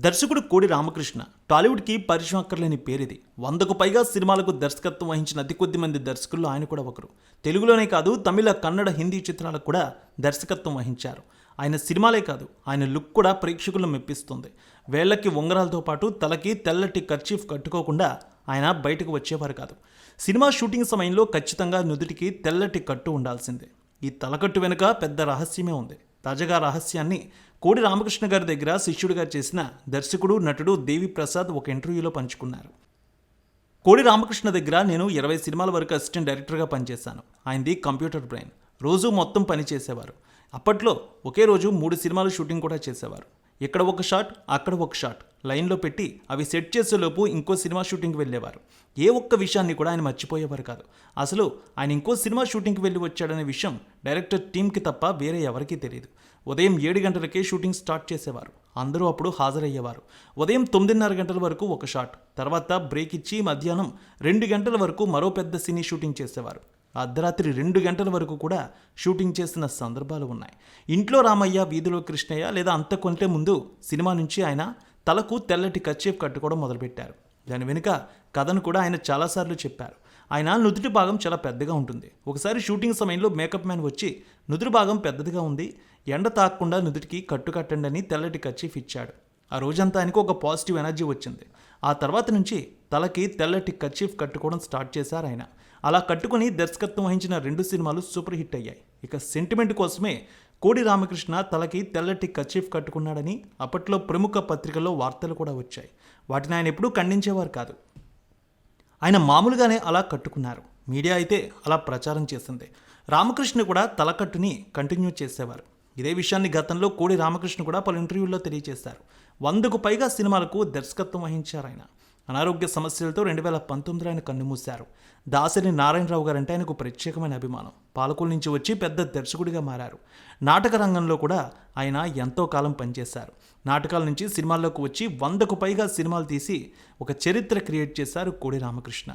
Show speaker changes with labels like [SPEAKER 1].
[SPEAKER 1] దర్శకుడు కోడి రామకృష్ణ టాలీవుడ్కి పరిచయం అక్కర్లేని పేరిది. వందకు పైగా సినిమాలకు దర్శకత్వం వహించిన అతి కొద్ది మంది దర్శకుల్లో ఆయన కూడా ఒకరు. తెలుగులోనే కాదు తమిళ కన్నడ హిందీ చిత్రాలకు కూడా దర్శకత్వం వహించారు. ఆయన సినిమాలే కాదు ఆయన లుక్ కూడా ప్రేక్షకులను మెప్పిస్తుంది. వేళ్ళకి ఉంగరాలతో పాటు తలకి తెల్లటి కర్చీఫ్ కట్టుకోకుండా ఆయన బయటకు వచ్చేవారు కాదు. సినిమా షూటింగ్ సమయంలో ఖచ్చితంగా నుదుటికి తెల్లటి కట్టు ఉండాల్సిందే. ఈ తలకట్టు వెనుక పెద్ద రహస్యమే ఉంది. తాజాగా రహస్యాన్ని కోడి రామకృష్ణ గారి దగ్గర శిష్యుడిగా చేసిన దర్శకుడు నటుడు దేవి ప్రసాద్ ఒక ఇంటర్వ్యూలో పంచుకున్నారు. కోడి రామకృష్ణ దగ్గర నేను ఇరవై సినిమాల వరకు అసిస్టెంట్ డైరెక్టర్గా పనిచేశాను. ఆయనది కంప్యూటర్ బ్రెయిన్. రోజు మొత్తం పని చేసేవారు. అప్పట్లో ఒకే రోజు మూడు సినిమాలు షూటింగ్ కూడా చేసేవారు. ఇక్కడ ఒక షాట్ అక్కడ ఒక షాట్. లైన్లో పెట్టి అవి సెట్ చేసేలోపు ఇంకో సినిమా షూటింగ్కి వెళ్ళేవారు. ఏ ఒక్క విషయాన్ని కూడా ఆయన మర్చిపోయేవారు కాదు. అసలు ఆయన ఇంకో సినిమా షూటింగ్కి వెళ్ళి వచ్చాడనే విషయం డైరెక్టర్ టీంకి తప్ప వేరే ఎవరికీ తెలియదు ఉదయం ఏడు గంటలకే షూటింగ్ స్టార్ట్ చేసేవారు. అందరూ అప్పుడు హాజరయ్యేవారు. ఉదయం తొమ్మిదిన్నర గంటల వరకు ఒక షాట్ తర్వాత బ్రేక్ ఇచ్చి మధ్యాహ్నం రెండు గంటల వరకు మరో పెద్ద సినీ షూటింగ్ చేసేవారు. అర్ధరాత్రి రెండు గంటల వరకు కూడా షూటింగ్ చేసిన సందర్భాలు ఉన్నాయి. ఇంట్లో రామయ్య వీధిలో కృష్ణయ్య లేదా అంత కొంటే ముందు సినిమా నుంచి ఆయన తలకు తెల్లటి కచ్చేపు కట్టుకోవడం మొదలుపెట్టారు. దాని వెనుక కథను కూడా ఆయన చాలాసార్లు చెప్పారు. ఆయన నుదుటి భాగం చాలా పెద్దగా ఉంటుంది. ఒకసారి షూటింగ్ సమయంలో మేకప్ మ్యాన్ వచ్చి నుదురు భాగం పెద్దదిగా ఉంది ఎండ తాకకుండా నుదుటికి కట్టు కట్టండి అని తెల్లటి కర్చీఫ్ ఇచ్చాడు. ఆ రోజంతా ఆయనకు ఒక పాజిటివ్ ఎనర్జీ వచ్చింది. ఆ తర్వాత నుంచి తలకి తెల్లటి కర్చీఫ్ కట్టుకోవడం స్టార్ట్ చేశారు ఆయన. అలా కట్టుకుని దర్శకత్వం వహించిన రెండు సినిమాలు సూపర్ హిట్ అయ్యాయి. ఇక సెంటిమెంట్ కోసమే కోడి రామకృష్ణ తలకి తెల్లటి కర్చీఫ్ కట్టుకున్నాడని అప్పట్లో ప్రముఖ పత్రికల్లో వార్తలు కూడా వచ్చాయి. వాటిని ఆయన ఎప్పుడూ ఖండించేవారు కాదు. ఆయన మామూలుగానే అలా కట్టుకున్నారు. మీడియా అయితే అలా ప్రచారం చేసింది. రామకృష్ణ కూడా తలకట్టుని కంటిన్యూ చేసేవారు. ఇదే విషయాన్ని గతంలో కోడి రామకృష్ణ కూడా పలు ఇంటర్వ్యూల్లో తెలియజేశారు. వందకు పైగా సినిమాలకు దర్శకత్వం వహించారు ఆయన. అనారోగ్య సమస్యలతో రెండు వేల పంతొమ్మిదిలో ఆయన కన్నుమూశారు. దాసరి నారాయణరావు గారు అంటే ఆయనకు ప్రత్యేకమైన అభిమానం. పాలకుల నుంచి వచ్చి పెద్ద దర్శకుడిగా మారారు. నాటక రంగంలో కూడా ఆయన ఎంతో కాలం పనిచేశారు. నాటకాల నుంచి సినిమాల్లోకి వచ్చి వందకు పైగా సినిమాలు తీసి ఒక చరిత్ర క్రియేట్ చేశారు కోడి రామకృష్ణ.